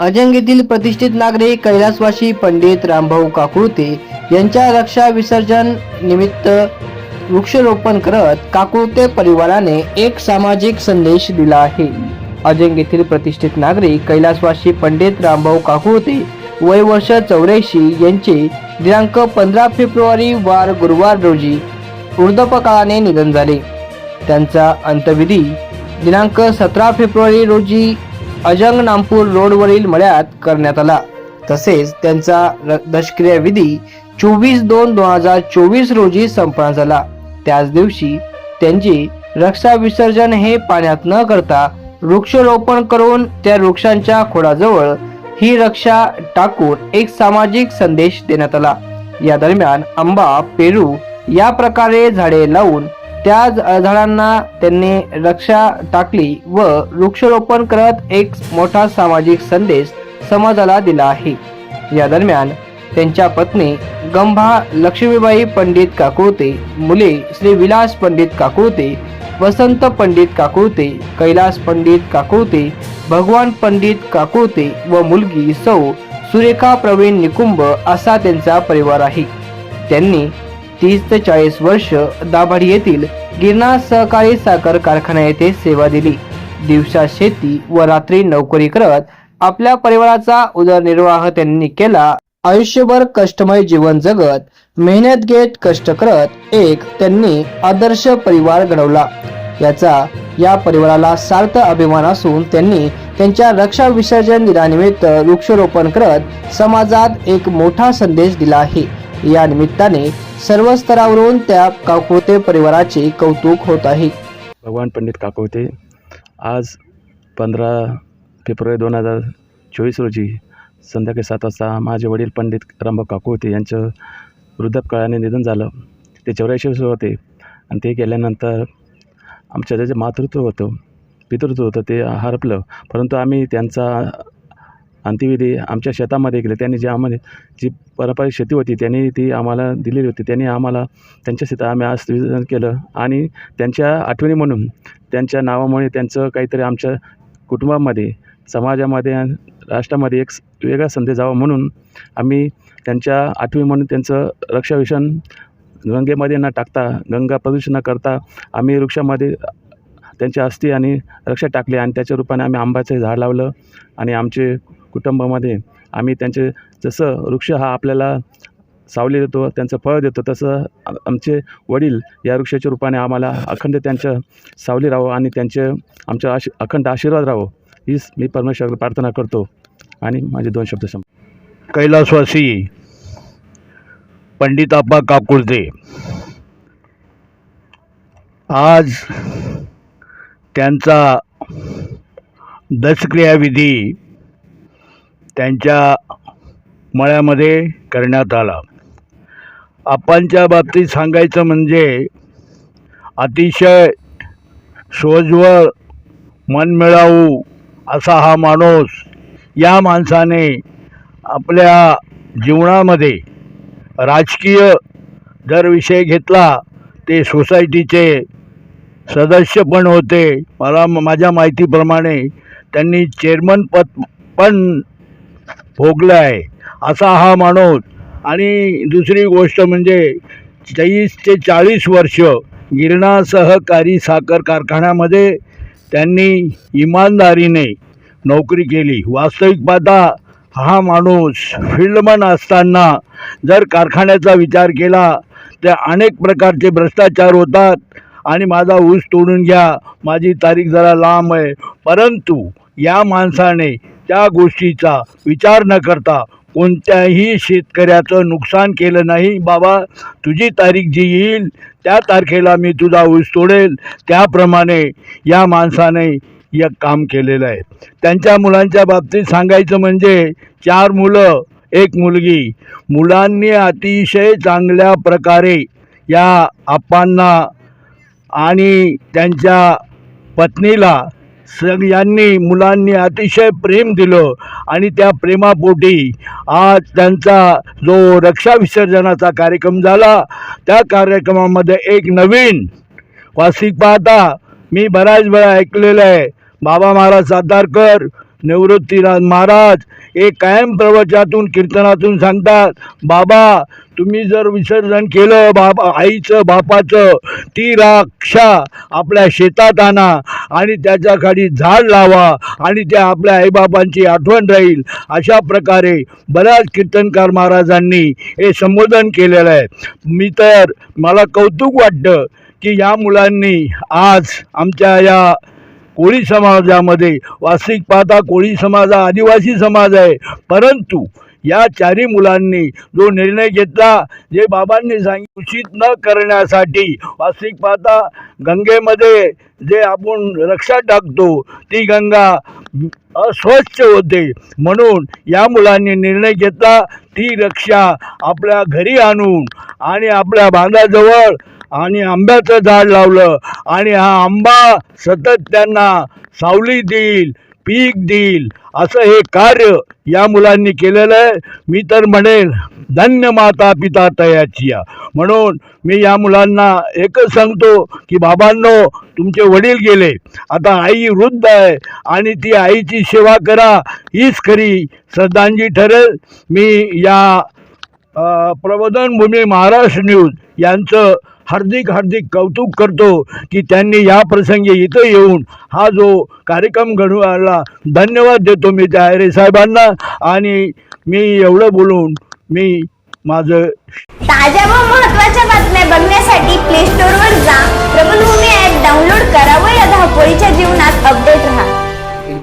अजंग येथील प्रतिष्ठित नागरिक कैलासवासी पंडित रामभाऊ काकुळते यांच्या रक्षा विसर्जन निमित्त वृक्षारोपण करत काकुळते परिवाराने एक सामाजिक संदेश दिला आहे. अजंग येथील प्रतिष्ठित नागरिक कैलासवासी पंडित रामभाऊ काकुळते वय वर्ष चौऱ्याऐंशी यांचे दिनांक पंधरा फेब्रुवारी वार गुरुवार रोजी वृद्धपकाळाने निधन झाले. त्यांचा अंत्यविधी दिनांक सतरा फेब्रुवारी रोजी अजंग नामपूर रोडवरील मळ्यात करण्यात आला. तसेच त्यांचा र- चोवीस दोन दोन हजार चोवीस रोजी संपन्न झाला. त्याच दिवशी त्यांची रक्षा विसर्जन हे पाण्यात न करता वृक्षारोपण करून त्या वृक्षांच्या खोडाजवळ ही रक्षा टाकून एक सामाजिक संदेश देण्यात आला. या दरम्यान आंबा पेरू या प्रकारे झाडे लावून त्या झाडांना त्यांनी रक्षा टाकली व वृक्षारोपण करत एक मोठा सामाजिक संदेश समाजाला दिला आहे. या दरम्यान त्यांच्या पत्नी गंभा लक्ष्मीबाई पंडित काकुळते मुले श्री विलास पंडित काकुळते वसंत पंडित काकुळते कैलास पंडित काकुळते भगवान पंडित काकुळते व मुलगी सौ सुरेखा प्रवीण निकुंभ असा त्यांचा परिवार आहे. त्यांनी तीस ते चाळीस वर्ष दाभाड येथील गिरनार सहकारी साखर कारखाना येथे सेवा दिली. दिवसा शेती व रात्री नोकरी करत आपल्या परिवाराचा उदरनिर्वाह त्यांनी केला. आयुष्यभर कष्टमय जीवन जगत मेहनत घेत कष्ट करत एक त्यांनी आदर्श परिवार घडवला. याचा या परिवाराला सार्थ अभिमान असून त्यांनी त्यांच्या रक्षा विसर्जन दिनानिमित्त वृक्षारोपण करत समाजात एक मोठा संदेश दिला आहे. या निमित्ताने सर्व स्तरावरून त्या काकोते परिवाराचे कौतुक होत आहे. भगवान पंडित काकोते आज पंधरा फेब्रुवारी दोन हजार चोवीस रोजी संध्याकाळी सात वाजता माझे वडील पंडित रामभाऊ काकोते यांचं वृद्धापकाळाने निधन झालं. ते चौऱ्याऐंशी वर्ष होते आणि ते गेल्यानंतर आमच्या जे मातृत्व होतं पितृत्व होतं ते हरपलं परंतु आम्ही त्यांचा अंत्यविधी आमच्या शेतामध्ये केले. त्यांनी जे आम्हाला जी पारंपरिक शेती होती त्यांनी ती आम्हाला दिलेली होती. त्यांनी आम्हाला त्यांच्या शेतात आम्ही आज विसर्जन केलं आणि त्यांच्या आठवणी म्हणून त्यांच्या नावामुळे त्यांचं काहीतरी आमच्या कुटुंबामध्ये समाजामध्ये राष्ट्रामध्ये एक वेगळा संदेश जावा म्हणून आम्ही त्यांच्या आठवी म्हणून त्यांचं रक्षाविषण गंगेमध्ये न टाकता गंगा प्रदूषण न करता आम्ही वृक्षामध्ये त्यांच्या अस्थी आणि रक्षा टाकली आणि त्याच्या रूपाने आम्ही आंब्याचं झाड लावलं आणि आमचे कुटुंबामध्ये आम्ही त्यांचे जसं वृक्ष हा आपल्याला सावली देतो त्यांचं फळ देतो तसं आमचे वडील या वृक्षाच्या रूपाने आम्हाला अखंड त्यांच्या सावली राहावं आणि त्यांचे आमच्या आशी अखंड आशीर्वाद राहावं हीच मी परमेश्वराला प्रार्थना करतो. आणि माझे दोन शब्द सम कैलासवासी पंडिताप्पा काकुळते आज त्यांचा दशक्रियाविधी त्यांच्या मळ्यामध्ये करण्यात आला. आपांच्या बाबतीत सांगायचं म्हणजे अतिशय सोज्वळ मनमिळावू असा हा माणूस या माणसाने आपल्या जीवनामध्ये राजकीय जर विषय घेतला ते सोसायटीचे सदस्य पण होते. मला माझ्या माहितीप्रमाणे त्यांनी चेअरमन पद पण भोगलं आहे. असा हा माणूस. आणि दुसरी गोष्ट म्हणजे तेवीस ते चाळीस वर्ष गिरणा सहकारी साखर कारखान्यामध्ये त्यांनी इमानदारीने नोकरी केली. वास्तविक पाहता हा माणूस फील्डमन असताना जर कारखान्याचा विचार केला तर अनेक प्रकारचे भ्रष्टाचार होतात. आणि माझा ऊस तोडून घ्या. माझी तारीख जरा लांब आहे. परंतु या माणसाने त्या गोष्टीचा विचार न करता कोणत्याही शेतकऱ्याचं नुकसान केलं नाही. बाबा तुझी तारीख जी येईल त्या तारखेला मी तुझा ऊस तोडेल. त्याप्रमाणे या माणसाने एक काम केलेलं आहे. त्यांच्या मुलांच्या बाबतीत सांगायचं म्हणजे चार मुलं एक मुलगी. मुलांनी अतिशय चांगल्या प्रकारे या आप्पांना आणि त्यांच्या पत्नीला सगळ्यांनी मुलांनी अतिशय प्रेम दिलं. आणि त्या प्रेमापोटी आज त्यांचा जो रक्षा विसर्जनाचा कार्यक्रम झाला त्या कार्यक्रमामध्ये एक नवीन वासिक पाहता मी बऱ्याच वेळा ऐकलेलं आहे. बाबा महाराज सातारकर निवृत्तीनाथ महाराज हे कायम प्रवचातून कीर्तनातून सांगतात बाबा तुम्ही जर विसर्जन केलं बाबा आईचं बापाचं ती राक्षा आपल्या शेतात आणा आणि त्याच्याखाली झाड लावा आणि त्या आपल्या आईबाबांची आठवण राहील. अशा प्रकारे बऱ्याच कीर्तनकार महाराजांनी हे संबोधन केलेलं आहे. मी तर मला कौतुक वाटतं की या मुलांनी आज आमच्या या कोळी समाजामध्ये वास्तविक पाहता कोळी समाज हा आदिवासी समाज आहे. परंतु या चारी मुलांनी जो निर्णय घेतला जे बाबांनी सांगितलं उचित न करण्यासाठी वास्तविक पाहता गंगेमध्ये जे आपण रक्षा टाकतो ती गंगा अस्वच्छ होते. म्हणून या मुलांनी निर्णय घेतला ती रक्षा आपल्या घरी आणून आणि आपल्या बांधाजवळ आणि आंब्याचं झाड लावलं. आणि हा आंबा सतत त्यांना सावली देईल पीक देईल असं हे कार्य या मुलांनी केलेलं आहे. मी तर म्हणेल धन्य माता पिता तयाची या म्हणून मी या मुलांना एकच सांगतो की बाबांनो तुमचे वडील गेले. आता आई वृद्ध आहे आणि ती आईची सेवा करा. हीच खरी श्रद्धांजली ठरेल. मी या प्रबोधनभूमी महाराष्ट्र न्यूज यांचं हार्दिक हार्दिक कौतुक करतो की त्यांनी या प्रसंगी इथं येऊन हा जो कार्यक्रम घडवायला धन्यवाद देतो मी त्या आयरे साहेबांना. आणि मी एवढं बोलून मी माझं ताज्या व महत्त्वाच्या बातम्या बघण्यासाठी प्ले स्टोअर वर जा. प्रबलभूमी ऍप डाउनलोड करा व या धावपळीच्या जीवनात अपडेट राहा.